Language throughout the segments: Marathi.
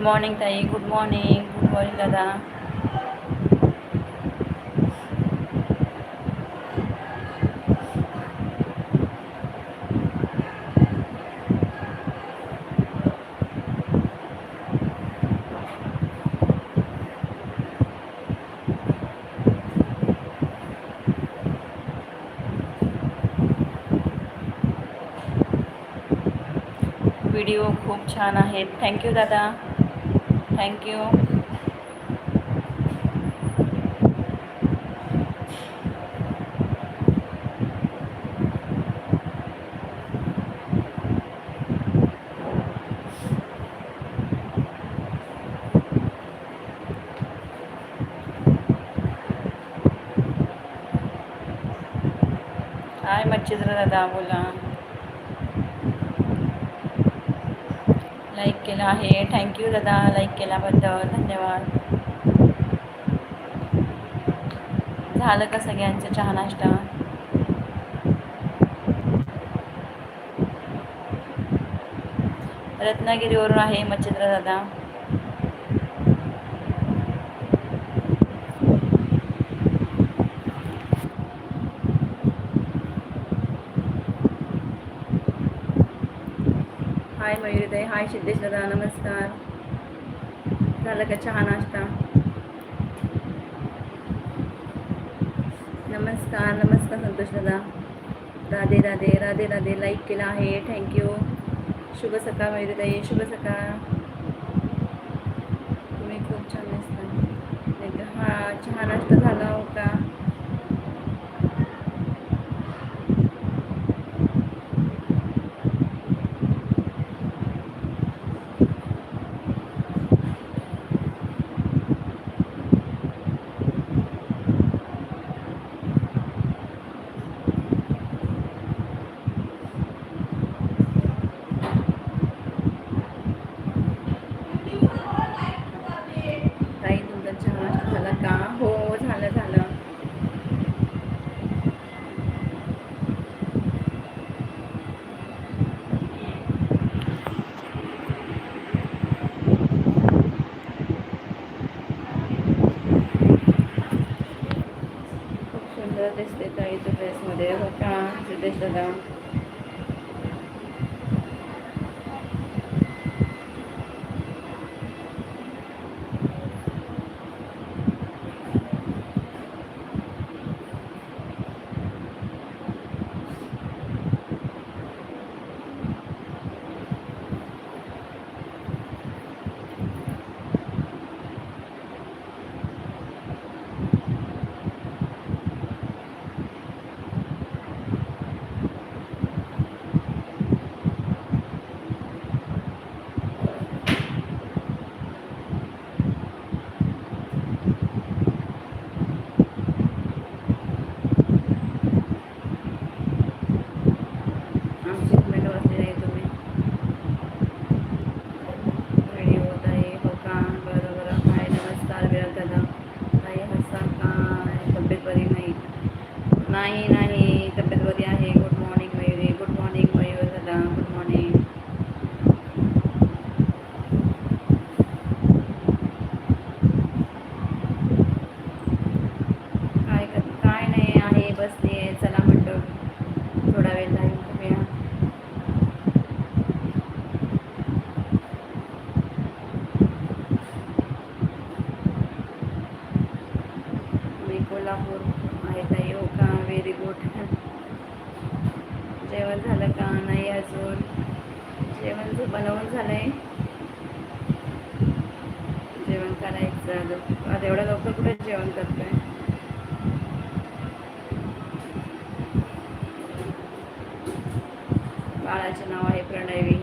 गुड मॉर्निंग ताई गुड मॉर्निंग गुड मॉर्निंग दादा व्हिडिओ खूप छान आहेत. थँक्यू दादा थँक्यू हाय मच्छिंद्र दादा बोला. लाईक केलं आहे. थँक्यू दादा लाईक केल्याबद्दल. धन्यवाद. झालं का सगळ्यांचं चहा नाश्ता रत्नागिरीवरून आहे मच्छिंद्र दादा. हाय हाय सिद्धेश दादा नमस्कार. झालं का चहा नाश्ता? नमस्कार नमस्कार संतोष दादा. राधे राधे राधे राधे. लाईक केला आहे. थँक्यू शुभ सकाळ मयुरीताई शुभ सकाळ. तुम्ही खूप छान दिसता. हा चहा नाश्ता झाला हो का ताई तुमचा चहा नाश्ता झाला का हो झालं झालं खूप सुंदर दिसते ताईच्या ड्रेसमध्ये हो का सिद्धेश दादा आमची कमेंट वाचली नाही तुम्ही व्हिडिओ ताई हो का बरं बरं हाय नमस्कार विराट दादा ताई हसा काय तब्येत बरी नाही नाही नाही तब्येत बरी आहे good morning Mayuri good morning Mayur दादा गुड मॉर्निंग काय कर काय नाही आहे बसली आहे चला म्हटलं थोडा वेळ लाईव्ह करूया मी कोल्हापूर आहे ताई हो का व्हेरी गुड जेवण झालं का नाही अजून जेवण जे बनवून झालं आहे जेवण करायचं आता एवढ्या लवकर कुठे जेवण करतोय? बाळाचे नाव आहे प्रणवी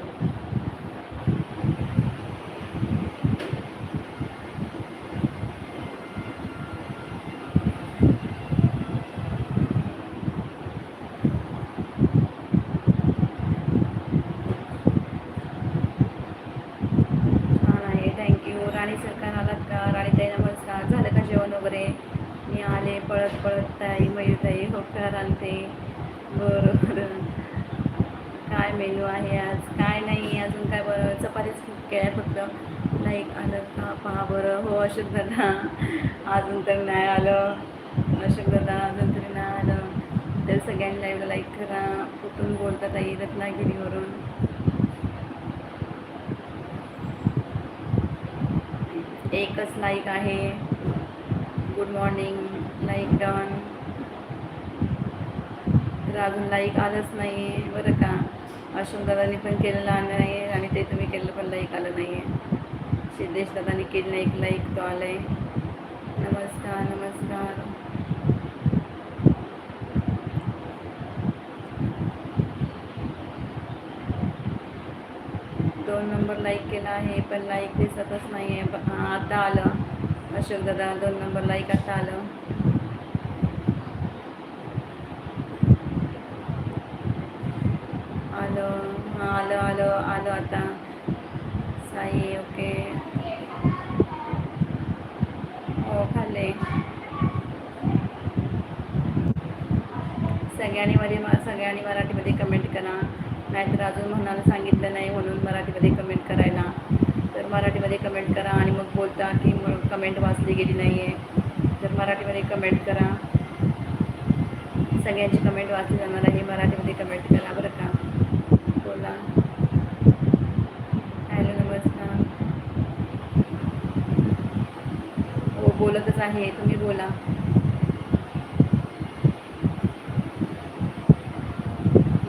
आले पळत पळत ताई मयूताई होकार आणते बरोबर काय मेनू आहे आज काय नाही अजून काय बरं चपातीच केल्या फक्त लाईक आलं का पहा बरं. हो अशोक दादा अजून तर नाही आलं. अशोक दादा अजून तरी नाही आलं. तर सगळ्यांनी लाईव्हला लाईक करा. कुठून बोलतात आई रत्नागिरीवरून. एकच लाईक आहे. गुड मॉर्निंग लाईक डन तर अजून लाईक आलंच नाही बरं का? अशोक दादांनी पण केलेलं नाही आणि ते तुम्ही केलं पण लाईक आलं नाही आहे सिद्धेश दादाने केलं एक लाईक तो आलाय. नमस्कार नमस्कार. दोन नंबर लाईक केला आहे पण लाईक दिसतच नाही आहे हां आता आलं. अशोक दादा दोन नंबर लाईक आता आलं. आलं हां आलं आलं आलं आता. साई ओके हो खाल्ले सगळ्यांनी मध्ये सगळ्यांनी मराठीमध्ये कमेंट करा. नाहीतर अजून म्हणाला सांगितलं नाही म्हणून मराठीमध्ये कमेंट करायला. तर मराठीमध्ये कमेंट करा आणि मग बोलता की मग कमेंट वाचली गेली नाही आहे तर मराठीमध्ये कमेंट करा. सगळ्यांची कमेंट वाचली जाणार आहे. मराठीमध्ये कमेंट करा बरं का. बोला. हॅलो नमस्कार. हो बोलतच आहे. तुम्ही बोला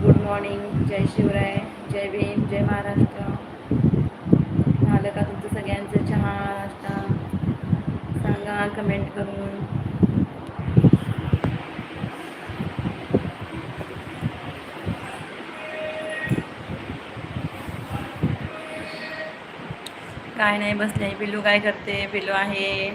गुड मॉर्निंग जय शिवराय जय भीम जय महाराष्ट्र. झालं का तुमचं सगळ्यांचं चहा नाश्ता? सांगा कमेंट करून. काय नाही बसले. पिल्लू काय करते? पिल्लू आहे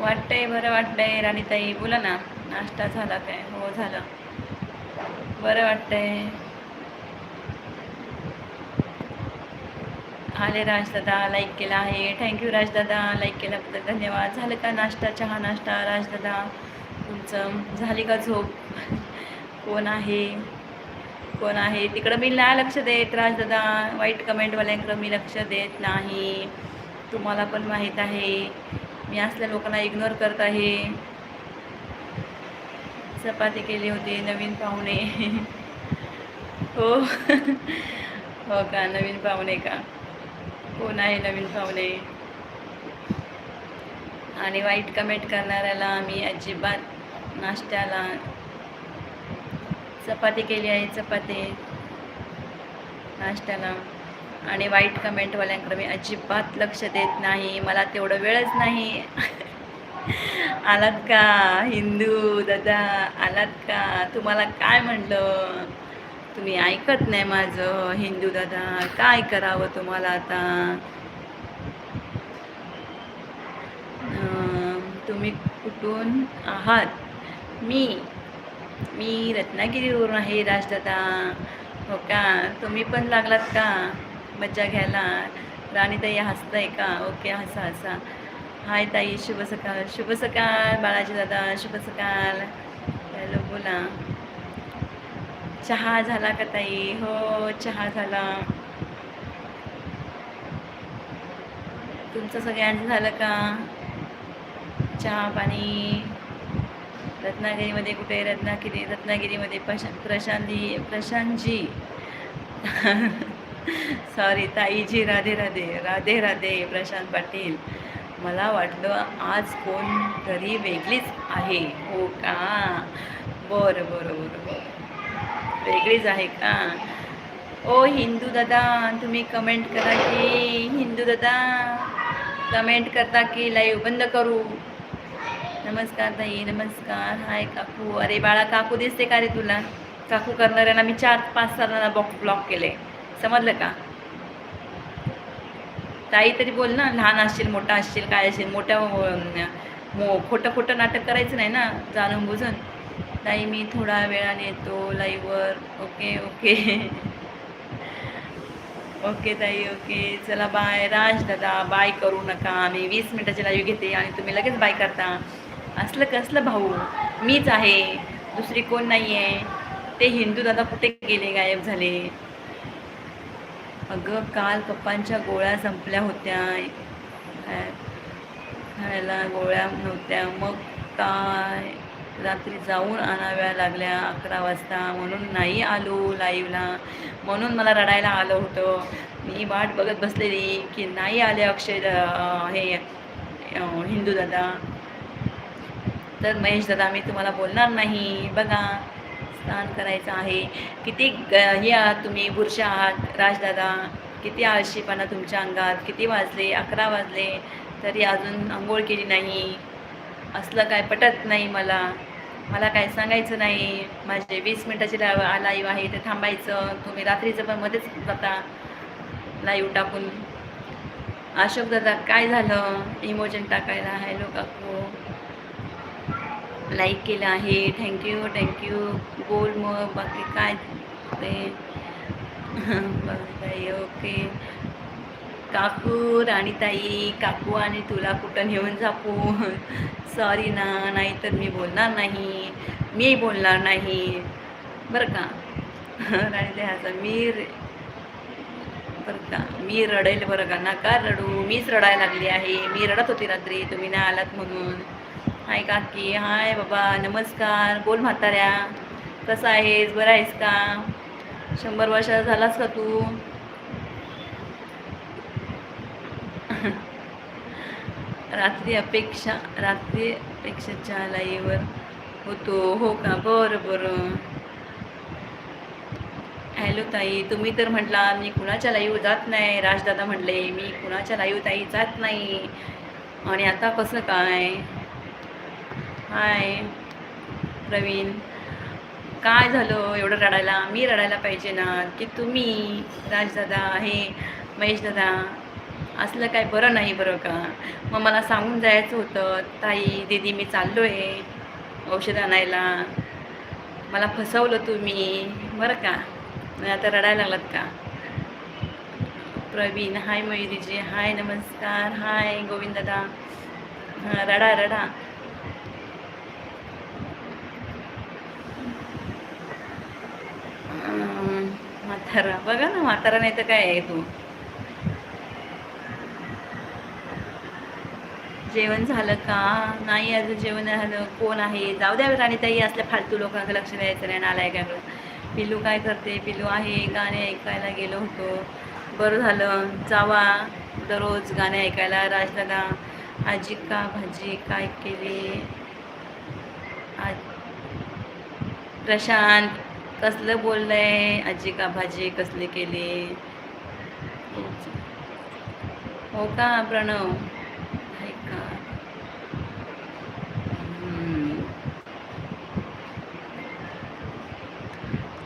वाटतंय बरं वाटतंय राणीताई बोला ना. नाश्ता झाला काय? हो झालं. बरं वाटतंय. आले राजदादा लाईक केला आहे. थँक्यू राजदादा लाईक केल्याबद्दल धन्यवाद. झालं का नाश्ता? चहा नाश्ता राजदादा तुमचं? झाली का झोप? कोण आहे? कोण आहे? तिकडं मी नाही लक्ष देत राजदादा वाईट कमेंटवाल्यांकडं मी लक्ष देत नाही. तुम्हाला पण माहीत आहे. मी असल्या लोकांना इग्नोर करत आहे. चपाती केली होती नवीन पाहुणे. हो. हो का? नवीन पाहुणे का? कोण आहे नवीन पाहुणे? आणि वाईट कमेंट करणाऱ्याला मी अजिबात नाश्त्याला चपाती केली आहे चपाती. नाश्त्याला. आणि वाईट कमेंटवाल्यांकडे मी अजिबात लक्ष देत नाही. मला तेवढं वेळच नाही. आलात का हिंदू दादा? आलात का? तुम्हाला काय म्हटलं तुम्ही ऐकत नाही माझं हिंदू दादा. काय करावं तुम्हाला आता? तुम्ही कुठून आहात? मी मी रत्नागिरीवरून आहे राजदादा. हो का? तुम्ही पण लागलात का? मज्जा घ्यायला. राणीताई हसताय का? ओके हसा हसा. हाय ताई शुभ सकाळ. शुभ सकाळ बाळाजी दादा. शुभ सकाळ. हॅलो बोला. चहा झाला का ताई? हो चहा झाला. तुमचं सगळ्यांचं झालं का? चहा पाणी? रत्नागिरीमध्ये कुठे? रत्नागिरी रत्नागिरीमध्ये प्रशा प्रशांती प्रशांतजी. सॉरी ताईजी राधे राधे राधे राधे प्रशांत पाटील. मला वाटलं आज कोण तरी वेगळीच आहे. हो का? बरं बरं बरं बरं. वेगळीच आहे का? ओ हिंदू दादा तुम्ही कमेंट करा की हिंदू दादा कमेंट करता की लाईव्ह बंद करू? नमस्कार ताई नमस्कार. हाय काकू. अरे बाळा काकू दिसते का रे तुला? काकू करणाऱ्यांना मी चार पाच जणांना बॉक ब्लॉक केले समजलं का? ताई तरी बोल ना लहान असशील मोठा असशील काय असेल मोठ्या मो खोटं खोटं नाटक करायचं नाही ना जाणून बुजून. ताई मी थोडा वेळाने येतो लाईव्हवर ओके ओके. ओके ताई ओके. चला बाय राज दादा बाय करू नका मी वीस मिनटाची लाईव्ह घेते आणि तुम्ही लगेच बाय करता. असलं कसलं भाऊ? मीच आहे. दुसरी कोण नाही आहे ते हिंदू दादा कुठे गेले? गायब झाले. अगं काल पप्पांच्या गोळ्या संपल्या होत्या. खायला गोळ्या नव्हत्या. मग काय? रात्री जाऊन आणाव्या लागल्या अकरा वाजता. म्हणून नाही आलो लाईव्हला म्हणून मला रडायला आलं होतं. मी वाट बघत बसलेली की नाही आले अक्षय हे हिंदू दादा. तर महेश दादा मी तुम्हाला बोलणार नाही. बघा. स्नान करायचं आहे. किती ग हे आहात तुम्ही बुरशे आहात राजदादा किती आळशीपणा तुमच्या अंगात किती वाजले अकरा वाजले तरी अजून आंघोळ केली नाही. असलं काय पटत नाही मला. मला काय सांगायचं नाही. माझे वीस मिनटाची लाईव्ह लाईव्ह आहे ते थांबायचं. तुम्ही रात्रीचं पण मध्येच जाता. लाईव्ह टाकून. अशोक दादा काय झालं? इमोजन टाकायला हॅलो काकू लाईक केलं आहे. थँक्यू थँक्यू बोल मग बाकी काय? ते. बरं ताई ओके काकू राणीताई काकू आणि तुला कुठं नेऊन जापू सॉरी ना नाहीतर मी बोलणार नाही. मी बोलणार नाही. बरं का? राणीताई असं मी रे- बरं का? मी रडेल बरं का? नका रडू. मीच रडायला लागली आहे. मी रडत होती रात्री. तुम्ही नाही आलात म्हणून. हाय काकी हाय बाबा नमस्कार. बोल म्हाताऱ्या. कसा आहेस? बरं आहेस का? शंभर वर्षाचा झालास का तू? रात्री अपेक्षा रात्री अपेक्षाच्या लाईवर होतो. हो का? बरं बरं. हॅलो ताई तुम्ही तर म्हटला मी कुणाच्या लाईव्ह जात नाही. राजदादा म्हटले मी कुणाच्या लाईव्ह ताई जात नाही. आणि आता कसं काय? हाय. प्रवीण. काय झालं? एवढं रडायला. मी रडायला पाहिजे ना की तुम्ही राजदादा हे महेशदादा असलं काय बरं नाही बरं का? मग मला सांगून जायचं होतं ताई दीदी मी चाललो आहे औषध आणायला. मला फसवलं तुम्ही. बरं का? आता रडायला लागलात का? प्रवीण हाय मयुरीजी. हाय नमस्कार. हाय गोविंददा. रडा रडा. म्हातारा. बघा ना म्हातारा नाही तर काय आहे तू? जेवण झालं का? नाही अजून जेवण झालं. कोण आहे? जाऊ द्या राणीताई असल्या फालतू लोकांकडे लक्ष द्यायचं नाही नालायकाकडं पिलू काय करते? पिलू आहे गाणे ऐकायला गेलो होतो. बरं झालं. जावा दररोज गाणे ऐकायला. राजदादा आजी का भाजी काय केली? आज प्रशांत कसलं बोललंय आजी का भाजी कसली केली? हो का प्रणव? आहे का?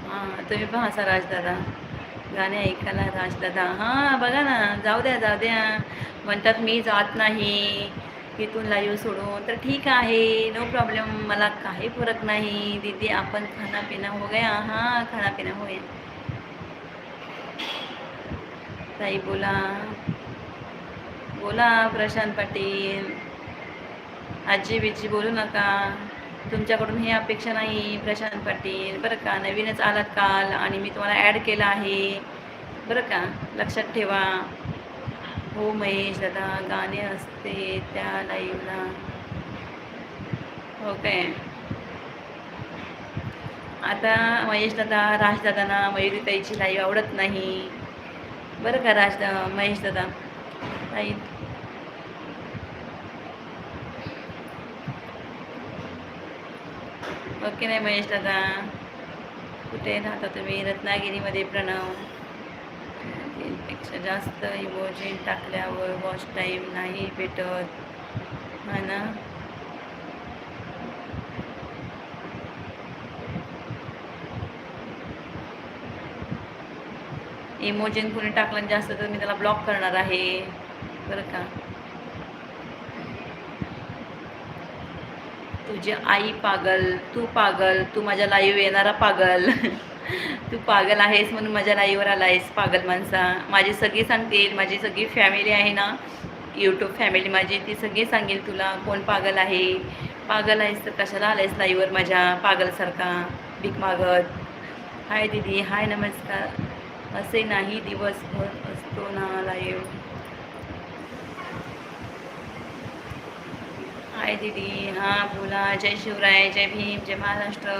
हां तुम्ही पहा असा राजदादा. गाणे ऐकायला राजदादा. हां बघा ना जाऊ द्या जाऊ द्या. म्हणतात मी जात नाही. इथून लाईव्ह सोडून. तर ठीक आहे नो प्रॉब्लेम मला काही फरक नाही. दीदी आपण खाना पिना हो गया हां खाना पिना हो गया ताई बोला. बोला प्रशांत पाटील. आजी बिजी बोलू नका. तुमच्याकडून ही अपेक्षा नाही प्रशांत पाटील. बरं का नवीनच आलात काल आणि मी तुम्हाला ॲड केलं आहे. बरं का लक्षात ठेवा. हो महेश दादा गाणे असते त्या लाईव्हला हो काय? आता महेश दादा राजदादांना मयुरीताईची लाईव्ह आवडत नाही. बरं का राज महेश दादा? ताई ओके नाही महेश दादा. कुठे राहता तुम्ही? रत्नागिरीमध्ये प्रणव? पेक्षा जास्त इमोजिन टाकल्यावर वॉच टाईम नाही भेटत. हा ना? इमोजिन कुणी टाकलं जास्त तर मी त्याला ब्लॉक करणार आहे. बरं का? तुझी आई पागल तू पागल तू माझ्या लाईव्ह येणारा पागल. पागल आहेस म्हणून माझ्या लाईव्हवर आलायस पागल माणसा. माझी सगळी सांगतील माझी सगळी फॅमिली आहे ना. यूट्यूब फॅमिली माझी ती सगळी सांगेल तुला कोण पागल आहे. पागल आहेस तर कशाला आलायस लाईव्हवर माझ्या पागलसारखा? भीक मागत. हाय दीदी हाय नमस्कार. असे नाही दिवसभर असतो ना लाईव्ह हाय दीदी हां बोला. जय शिवराय जय भीम जय महाराष्ट्र.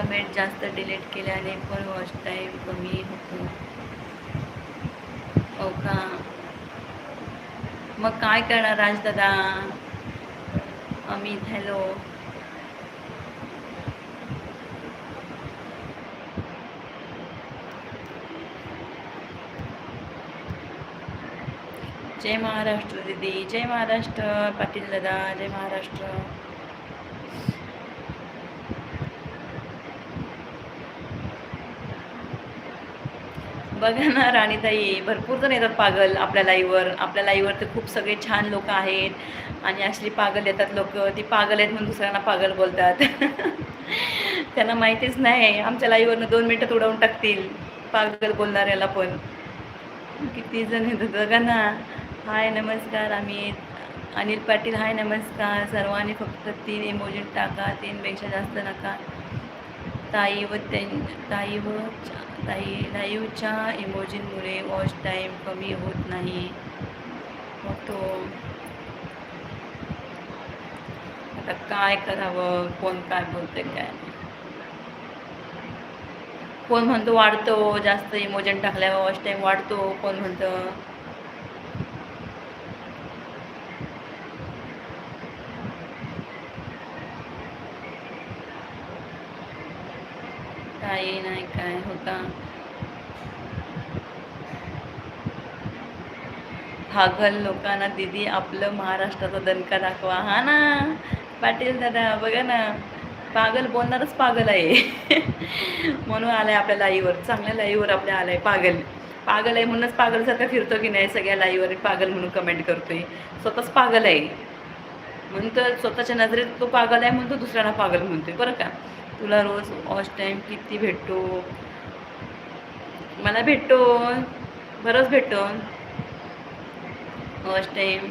कमेंट जास्त डिलीट केल्याने पण वॉच टाईम कमी होतो. हो का? मग काय करणार राजदादा? अमित हॅलो जय महाराष्ट्र दीदी जय महाराष्ट्र पाटील दादा जय महाराष्ट्र. बघा ना राणीताई भरपूर जण येतात पागल आपल्या लाईवर. आपल्या लाईवर तर खूप सगळे छान लोक आहेत. आणि ॲक्च्युली पागल येतात लोक. ती पागल आहेत म्हणून दुसऱ्यांना पागल बोलतात. त्यांना माहितीच नाही. आमच्या लाईवरनं दोन मिनटात उडवून टाकतील. पागल बोलणाऱ्याला पण. किती जण येतात बघा ना. हाय नमस्कार अमित. अनिल पाटील हाय नमस्कार. सर्वांनी फक्त तीन इमोजी टाका. तीनपेक्षा जास्त नका. ताई व त्यां ताई व ताई लाईव्हच्या इमोजींमुळे वॉच टाईम कमी होत नाही. मग तो आता काय करावं? कोण काय बोलतं काय कोण म्हणतो वाढतो जास्त इमोजन टाकल्यावर वॉच टाईम वाढतो कोण म्हणतं काही नाही काय होता. पागल लोकांना दिदी आपलं महाराष्ट्राचा दणका दाखवा. हा ना? पाटील दादा बघा ना. पागल बोलणारच पागल आहे. म्हणून आलाय आपल्या लाईवर. चांगल्या लाईवर आपल्या आलाय पागल. पागल आहे म्हणूनच पागलसारखं फिरतो की नाही सगळ्या लाईवर पागल म्हणून कमेंट करतोय. स्वतःच पागल आहे. म्हणून तर स्वतःच्या नजरेत तो पागल आहे म्हणून तो दुसऱ्यांना पागल म्हणतोय. बरं का? तुला रोज ऑस्ट टाईम किती भेटतो? मला भेटतो बरंच भेटतो फर्स्ट टाईम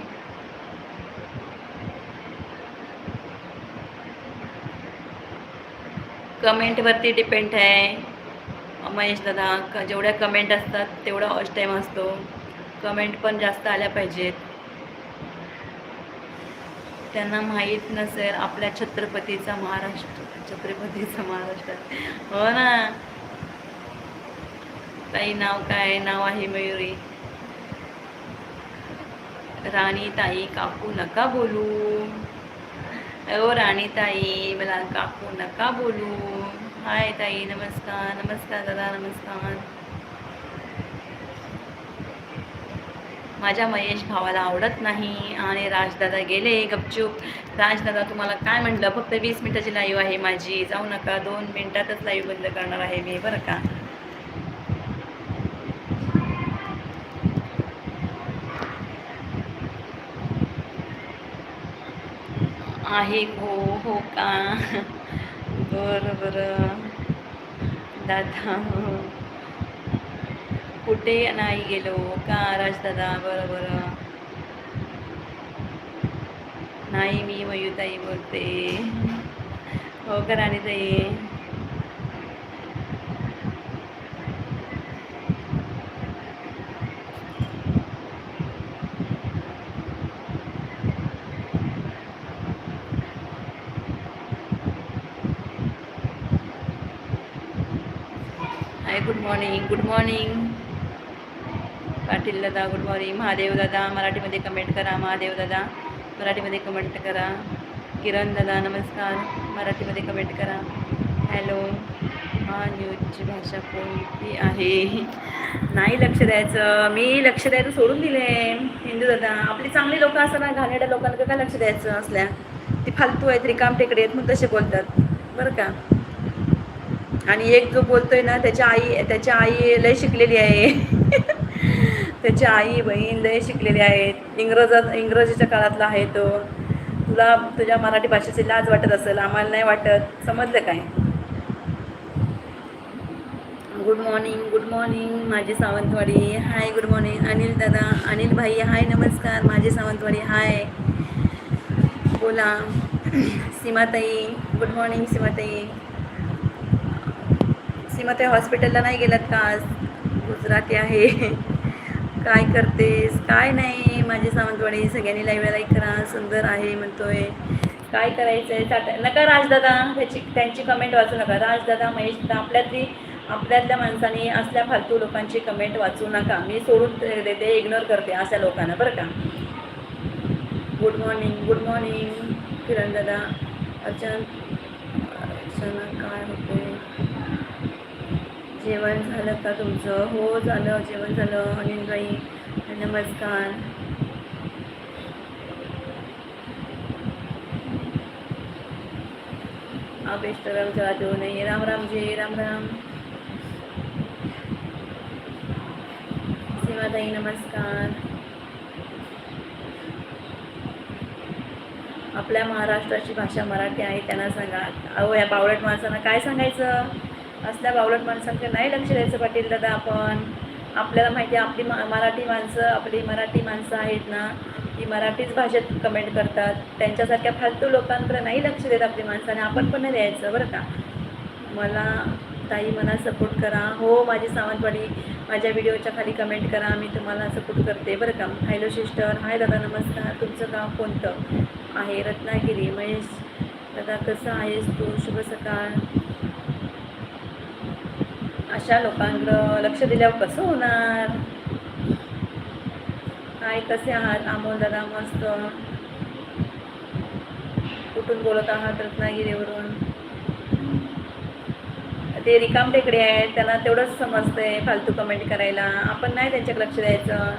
कमेंटवरती डिपेंड आहे. महेश दादा क जेवढ्या कमेंट असतात तेवढा ऑस्ट टाईम असतो. कमेंट पण जास्त आल्या पाहिजेत. त्यांना माहीत नसेल आपल्या छत्रपतीचा महाराष्ट्र छत्रपतीचा महाराष्ट्र. हो ना. ताई नाव काय? नाव आहे मयुरी. राणी ताई काकू नका बोलू. ओ राणी ताई मला काकू नका बोलू. हाय ताई नमस्कार नमस्कार दादा नमस्कार. माझ्या महेश भावाला आवडत नाही आणि राजदादा गेले गपचूप. राजदादा तुम्हाला काय म्हटलं फक्त वीस मिनिटाची लाईव्ह आहे माझी. जाऊ नका दोन मिनिटातच लाईव्ह बंद करणार आहे मी बरं का? आहे. हो हो का? बरं बरं. दादा कुठे नाही गेलो? का राजदादा बरं बरं. नाही मी मयुताई बोलते. हो का राणीताई? Hi good morning good morning Patil दादा गुड मॉर्निंग महादेव दादा मराठीमध्ये कमेंट करा. महादेव दादा मराठीमध्ये कमेंट करा. किरण दादा नमस्कार. मराठीमध्ये कमेंट करा. हॅलो हा न्यूजची भाषा कोणती आहे? नाही लक्ष द्यायचं. मी लक्ष द्यायचं सोडून दिले. हिंदू दादा आपली चांगली लोकं असताना घाणेरड्या लोकांना काय लक्ष द्यायचं असल्या? ती फालतू आहेत रिकाम टेकडे आहेत मग तसे बोलतात. बरं का? आणि एक जो बोलतोय ना त्याच्या आई त्याच्या आई लय शिकलेली आहे. त्याची आई बहीण लय शिकलेली आहेत. इंग्रजात इंग्रजीच्या काळातला आहे तो. तुला तुझ्या मराठी भाषेची लाज वाटत असेल आम्हाला नाही वाटत. समजलं काय? गुड मॉर्निंग गुड मॉर्निंग माझी Sawantwadi. Hi good morning Anil दादा. अनिल भाई हाय नमस्कार. माझी सावंतवाडी हाय बोला. सीमाताई गुड मॉर्निंग सीमाताई. सीमाताई हॉस्पिटलला नाही गेलात का आज? गुजराती आहे. काय करतेस? काय नाही. माझी सावंतवाडी सगळ्यांनी लाईव्ह लाईक करा. सुंदर आहे म्हणतोय. काय करायचं आहे टाटा नका राजदादा त्याची त्यांची कमेंट वाचू नका. राजदादा महेश दादा आपल्यातली आपल्यातल्या माणसाने असल्या फालतू लोकांची कमेंट वाचू नका. मी सोडून देते इग्नोर करते अशा लोकांना. बरं का? Good morning good morning Kiran दादा. अर्चन अर्चना काय होतं? जेवण झालं का तुमचं? हो झालं. जेवण झालं. अनिलबाई नमस्कार. आप इंस्टाग्राम चलाते हो? नहीं राम राम जी राम राम. सीमाताई नमस्कार. आपल्या महाराष्ट्राची भाषा मराठी आहे त्यांना सांगा. अहो या बावळट माणसांना काय सांगायचं? असल्या बावलट माणसांकडे नाही लक्ष द्यायचं पाटील दादा आपण. आपल्याला माहिती आहे आपली मा मराठी माणसं आपली मराठी माणसं आहेत ना ती मराठीच भाषेत कमेंट करतात. त्यांच्यासारख्या फालतू लोकांकडे नाही लक्ष देत आपली माणसं आणि आपण पण नाही द्यायचं बरं का? मला ताई मला सपोर्ट करा. हो माझी सावंतवाडी माझ्या व्हिडिओच्या खाली कमेंट करा. मी तुम्हाला सपोर्ट करते बरं का? Hello sister. हाय दादा नमस्कार. तुमचं गाव कोणतं? आहे रत्नागिरी. महेश. दादा कसं आहेस तू? शुभ सकाळ. अशा लोकांकडं लक्ष दिल्यावर कसं होणार? काय कसे आहात? आमोल दादा मस्त. कुठून बोलत आहात रत्नागिरीवरून? ते रिकाम टेकडे आहेत त्यांना तेवढंच समजतंय फालतू कमेंट करायला. आपण नाही त्यांच्याकडे लक्ष द्यायचं.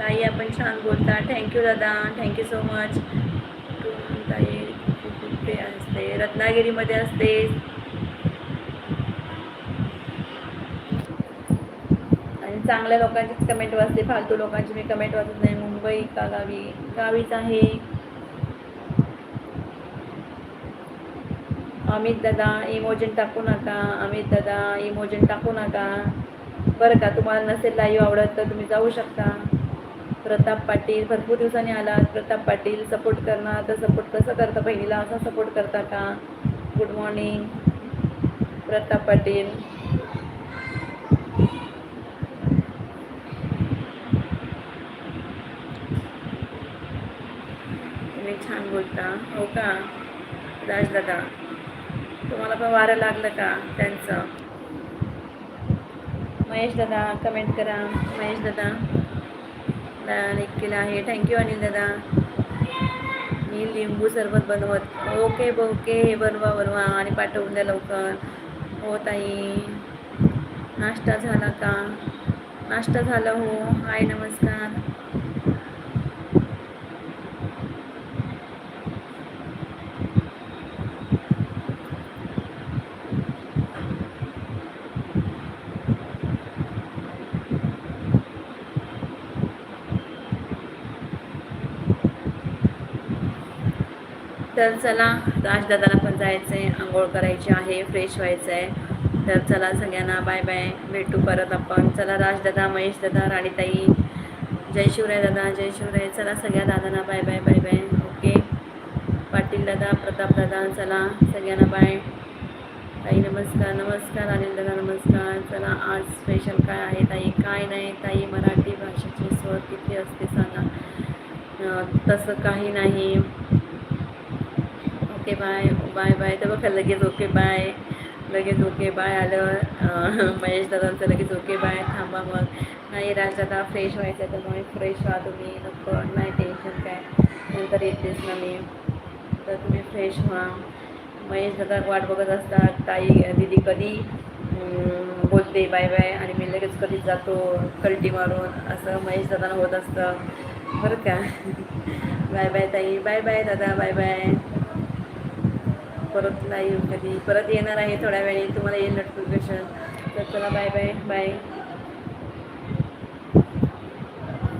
ताई आपण छान बोलता थँक्यू दादा. थँक्यू सो मच ताई कुठे असते. रत्नागिरीमध्ये असते. आणि चांगल्या लोकांचीच कमेंट वाचते. फालतू लोकांची मी कमेंट वाचत नाही. मुंबई का गावी? गावीच आहे. अमित दादा इमोजन टाकू नका. अमित दादा इमोजन टाकू नका. बरं का तुम्हाला नसेल लाईव्ह आवडत तर तुम्ही जाऊ शकता. प्रताप पाटील भरपूर दिवसांनी आला प्रताप पाटील सपोर्ट करणार. तर सपोर्ट कसं करता बहिणीला असा सपोर्ट करता का? Good morning Pratap Patil. तुम्ही छान बोलता. हो का? राजदादा तुम्हाला पण वारं लागलं का त्यांचं? महेश दादा कमेंट करा. महेश दादा. लाईक केलं आहे. थँक्यू अनिल दादा. मी लिंबू सरबत बनवत. ओके ओके हे बनवा बनवा आणि पाठवून द्या लवकर. हो ताई. नाश्ता झाला का? नाश्ता झाला हो. हाय नमस्कार. तर चला राजदादाला पण जायचं आहे आंघोळ करायची आहे फ्रेश व्हायचं आहे तर चला सगळ्यांना बाय बाय भेटू परत आपण. चला राजदादा महेश दादा राणीताई. जय शिवराय दादा जय शिवराय. चला सगळ्या दादांना bye bye bye bye okay Patil दादा प्रताप दादा चला सगळ्यांना बाय ताई नमस्कार नमस्कार अनिल दादा नमस्कार. चला आज स्पेशल काय आहे ताई? काय नाही ताई मराठी भाषेची स्वर किती असते सांगा. तसं काही नाही. Okay bye. Bye bye. तर बघा लगेच ओके बाय. लगेच ओके बाय आलं. महेश दादांचं लगेच ओके बाय. थांबा मग. नाही राजदादा फ्रेश व्हायचं तर मग फ्रेश व्हा तुम्ही. नको नाही टेन्शन काय. नंतर येतेच ना मी. तर तुम्ही फ्रेश व्हा. महेश दादा वाट बघत असतात. ताई दिदी कधी? बोलते बाय बाय. आणि मी लगेच कधीच जातो. कल्टी मारून. असं महेश दादानं होत असतं. बरं का? बाय बाय ताई. बाय बाय दादा. Bye bye. परत लाईव्ह कधी. परत येणार आहे थोड्या वेळी तुम्हाला येईल नोटिफिकेशन तर चला बाय बाय बाय